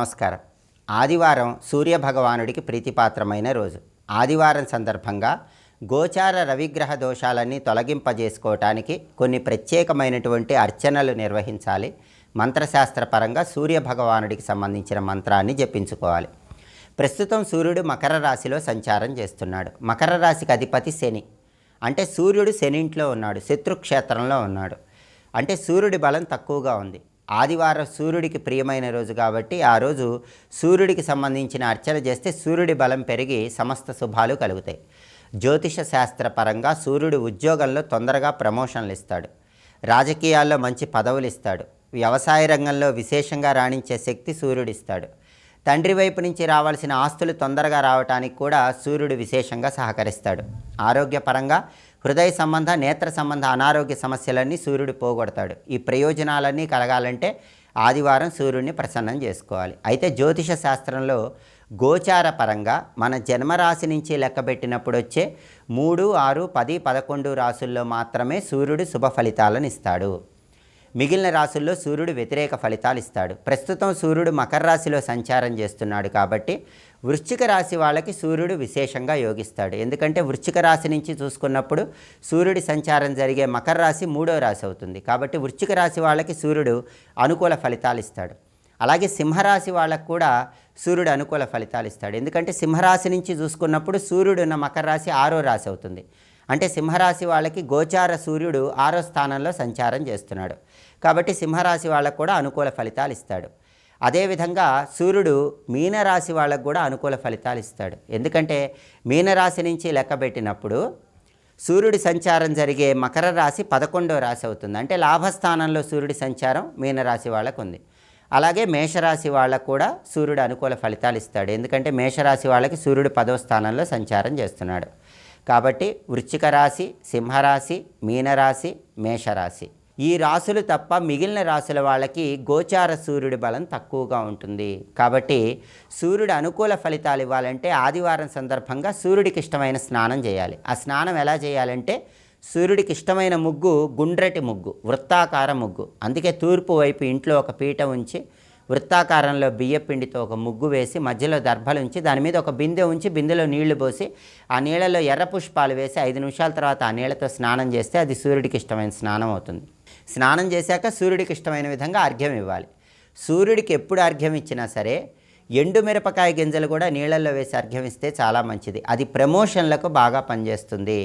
నమస్కారం. ఆదివారం సూర్య భగవానుడికి ప్రీతిపాత్రమైన రోజు. ఆదివారం సందర్భంగా గోచార రవిగ్రహ దోషాలన్నీ తొలగింపజేసుకోవటానికి కొన్ని ప్రత్యేకమైనటువంటి అర్చనలు నిర్వహించాలి. మంత్రశాస్త్రపరంగా సూర్య భగవానుడికి సంబంధించిన మంత్రాన్ని జపించుకోవాలి. ప్రస్తుతం సూర్యుడు మకర రాశిలో సంచారం చేస్తున్నాడు. మకర రాశికి అధిపతి శని. అంటే సూర్యుడు శనింట్లో ఉన్నాడు. శత్రుక్షేత్రంలో ఉన్నాడు. అంటే సూర్యుడి బలం తక్కువగా ఉంది. ఆదివారం సూర్యుడికి ప్రియమైన రోజు కాబట్టి ఆ రోజు సూర్యుడికి సంబంధించిన అర్చన చేస్తే సూర్యుడి బలం పెరిగి సమస్త శుభాలు కలుగుతాయి. జ్యోతిష శాస్త్రపరంగా సూర్యుడు ఉద్యోగంలో తొందరగా ప్రమోషన్లు ఇస్తాడు. రాజకీయాల్లో మంచి పదవులు ఇస్తాడు. వ్యవసాయ రంగంలో విశేషంగా రాణించే శక్తి సూర్యుడు ఇస్తాడు. తండ్రి వైపు నుంచి రావాల్సిన ఆస్తులు తొందరగా రావటానికి కూడా సూర్యుడు విశేషంగా సహకరిస్తాడు. ఆరోగ్యపరంగా హృదయ సంబంధ నేత్ర సంబంధ అనారోగ్య సమస్యలన్నీ సూర్యుడు పోగొడతాడు. ఈ ప్రయోజనాలన్నీ కలగాలంటే ఆదివారం సూర్యుడిని ప్రసన్నం చేసుకోవాలి. అయితే జ్యోతిష శాస్త్రంలో గోచార పరంగా మన జన్మరాశి నుంచి లెక్కబెట్టినప్పుడు వచ్చే మూడు ఆరు పది పదకొండు రాసుల్లో మాత్రమే సూర్యుడు శుభ ఫలితాలను ఇస్తాడు. మిగిలిన రాశుల్లో సూర్యుడు వ్యతిరేక ఫలితాలు ఇస్తాడు. ప్రస్తుతం సూర్యుడు మకర రాశిలో సంచారం చేస్తున్నాడు కాబట్టి వృశ్చిక రాశి వాళ్ళకి సూర్యుడు విశేషంగా యోగిస్తాడు. ఎందుకంటే వృశ్చిక రాశి నుంచి చూసుకున్నప్పుడు సూర్యుడి సంచారం జరిగే మకర రాశి మూడో రాశి అవుతుంది. కాబట్టి వృశ్చిక రాశి వాళ్ళకి సూర్యుడు అనుకూల ఫలితాలు ఇస్తాడు. అలాగే సింహరాశి వాళ్ళకు కూడా సూర్యుడు అనుకూల ఫలితాలు ఇస్తాడు. ఎందుకంటే సింహరాశి నుంచి చూసుకున్నప్పుడు సూర్యుడు ఉన్న మకర రాశి ఆరో రాశి అవుతుంది. అంటే సింహరాశి వాళ్ళకి గోచార సూర్యుడు ఆరో స్థానంలో సంచారం చేస్తున్నాడు. కాబట్టి సింహరాశి వాళ్ళకు కూడా అనుకూల ఫలితాలు ఇస్తాడు. అదేవిధంగా సూర్యుడు మీనరాశి వాళ్ళకు కూడా అనుకూల ఫలితాలు ఇస్తాడు. ఎందుకంటే మీనరాశి నుంచి లెక్కబెట్టినప్పుడు సూర్యుడి సంచారం జరిగే మకర రాశి పదకొండో రాశి అవుతుంది. అంటే లాభస్థానంలో సూర్యుడి సంచారం మీనరాశి వాళ్ళకు ఉంది. అలాగే మేషరాశి వాళ్ళకు కూడా సూర్యుడు అనుకూల ఫలితాలు ఇస్తాడు. ఎందుకంటే మేషరాశి వాళ్ళకి సూర్యుడు పదవ స్థానంలో సంచారం చేస్తున్నాడు. కాబట్టి వృశ్చిక రాశి సింహరాశి మీనరాశి మేషరాశి. ఈ రాశులు తప్ప మిగిలిన రాశుల వాళ్ళకి గోచార సూర్యుడి బలం తక్కువగా ఉంటుంది. కాబట్టి సూర్యుడు అనుకూల ఫలితాలు ఇవ్వాలంటే ఆదివారం సందర్భంగా సూర్యుడికి ఇష్టమైన స్నానం చేయాలి. ఆ స్నానం ఎలా చేయాలంటే సూర్యుడికి ఇష్టమైన ముగ్గు గుండ్రటి ముగ్గు వృత్తాకార ముగ్గు. అందుకే తూర్పు వైపు ఇంట్లో ఒక పీట ఉంచి వృత్తాకారంలో బియ్యపిండితో ఒక ముగ్గు వేసి మధ్యలో దర్భలు ఉంచి దాని మీద ఒక బిందె ఉంచి బిందెలో నీళ్ళు పోసి ఆ నీళ్ళలో ఎర్ర పుష్పాలు వేసి ఐదు నిమిషాల తర్వాత ఆ నీళ్ళతో స్నానం చేస్తే అది సూర్యుడికి ఇష్టమైన స్నానం అవుతుంది. స్నానం చేశాక సూర్యుడికి ఇష్టమైన విధంగా అర్ఘ్యం ఇవ్వాలి. సూర్యుడికి ఎప్పుడు అర్ఘ్యం ఇచ్చినా సరే ఎండు మిరపకాయ గింజలు కూడా నీళ్ళల్లో వేసి అర్ఘ్యం ఇస్తే చాలా మంచిది. అది ప్రమోషన్లకు బాగా పనిచేస్తుంది.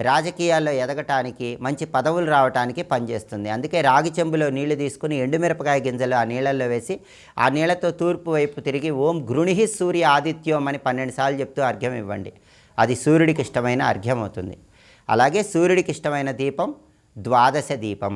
రాజకీయాల్లో ఎదగటానికి మంచి పదవులు రావటానికి పనిచేస్తుంది. అందుకే రాగి చెంబులో నీళ్ళు తీసుకుని ఎండుమిరపకాయ గింజలు ఆ నీళ్ళల్లో వేసి ఆ నీళ్ళతో తూర్పు వైపు తిరిగి ఓం గృణిహి సూర్య ఆదిత్యం అని పన్నెండు సార్లు చెప్తూ అర్ఘ్యం ఇవ్వండి. అది సూర్యుడికి ఇష్టమైన అర్ఘ్యం అవుతుంది. అలాగే సూర్యుడికి ఇష్టమైన దీపం ద్వాదశ దీపం.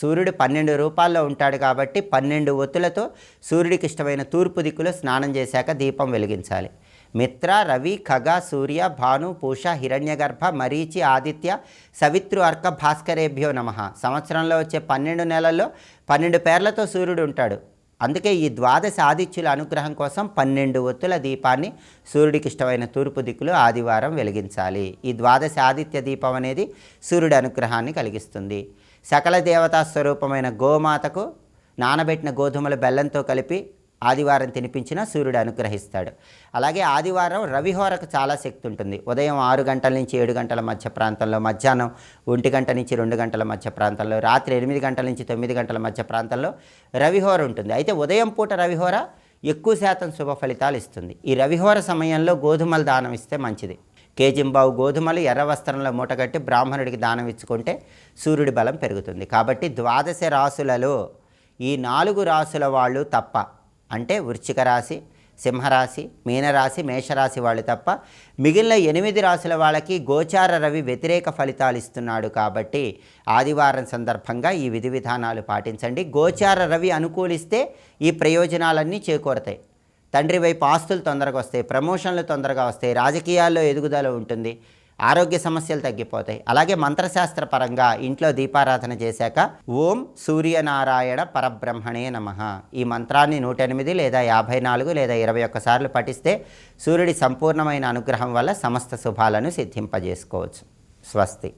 సూర్యుడు పన్నెండు రూపాల్లో ఉంటాడు కాబట్టి పన్నెండు ఒత్తులతో సూర్యుడికి ఇష్టమైన తూర్పు దిక్కులో స్నానం చేశాక దీపం వెలిగించాలి. మిత్ర రవి ఖగ సూర్య భాను పూష హిరణ్యగర్భ మరీచి ఆదిత్య సవిత్రు అర్క భాస్కరేభ్యో నమ. సంవత్సరంలో వచ్చే పన్నెండు నెలల్లో పన్నెండు పేర్లతో సూర్యుడు ఉంటాడు. అందుకే ఈ ద్వాదశ ఆదిత్యుల అనుగ్రహం కోసం పన్నెండు ఒత్తుల దీపాన్ని సూర్యుడికి ఇష్టమైన తూర్పు దిక్కులు ఆదివారం వెలిగించాలి. ఈ ద్వాదశ ఆదిత్య దీపం అనేది సూర్యుడి అనుగ్రహాన్ని కలిగిస్తుంది. సకల దేవతా స్వరూపమైన గోమాతకు నానబెట్టిన గోధుమల బెల్లంతో కలిపి ఆదివారం తినిపించిన సూర్యుడు అనుగ్రహిస్తాడు. అలాగే ఆదివారం రవిహోరకు చాలా శక్తి ఉంటుంది. ఉదయం ఆరు గంటల నుంచి ఏడు గంటల మధ్య ప్రాంతంలో మధ్యాహ్నం ఒంటి గంట నుంచి రెండు గంటల మధ్య ప్రాంతంలో రాత్రి ఎనిమిది గంటల నుంచి తొమ్మిది గంటల మధ్య ప్రాంతంలో రవిహోర ఉంటుంది. అయితే ఉదయం పూట రవిహోర ఎక్కువ శాతం శుభ ఫలితాలు ఇస్తుంది. ఈ రవిహోర సమయంలో గోధుమలు దానం ఇస్తే మంచిది. కేజింబావు గోధుమలు ఎర్ర వస్త్రంలో మూటగట్టి బ్రాహ్మణుడికి దానం ఇచ్చుకుంటే సూర్యుడి బలం పెరుగుతుంది. కాబట్టి ద్వాదశ రాసులలో ఈ నాలుగు రాసుల వాళ్ళు తప్ప అంటే వృశ్చిక రాశి సింహరాశి మీనరాశి మేషరాశి వాళ్ళు తప్ప మిగిలిన ఎనిమిది రాశుల వాళ్ళకి గోచార రవి వ్యతిరేక ఫలితాలు ఇస్తున్నాడు కాబట్టి ఆదివారం సందర్భంగా ఈ విధి విధానాలు పాటించండి. గోచార రవి అనుకూలిస్తే ఈ ప్రయోజనాలన్నీ చేకూరతాయి. తండ్రి వైపు ఆస్తులు తొందరగా వస్తాయి ప్రమోషన్లు తొందరగా వస్తాయి రాజకీయాల్లో ఎదుగుదల ఉంటుంది. ఆరోగ్య సమస్యలు తగ్గిపోతాయి. అలాగే మంత్రశాస్త్ర పరంగా ఇంట్లో దీపారాధన చేశాక ఓం సూర్యనారాయణ పరబ్రహ్మణే నమ. ఈ మంత్రాన్ని నూట ఎనిమిది లేదా యాభై నాలుగు లేదా ఇరవై ఒక్కసార్లు పఠిస్తే సూర్యుడి సంపూర్ణమైన అనుగ్రహం వల్ల సమస్త శుభాలను సిద్ధింపజేసుకోవచ్చు. స్వస్తి.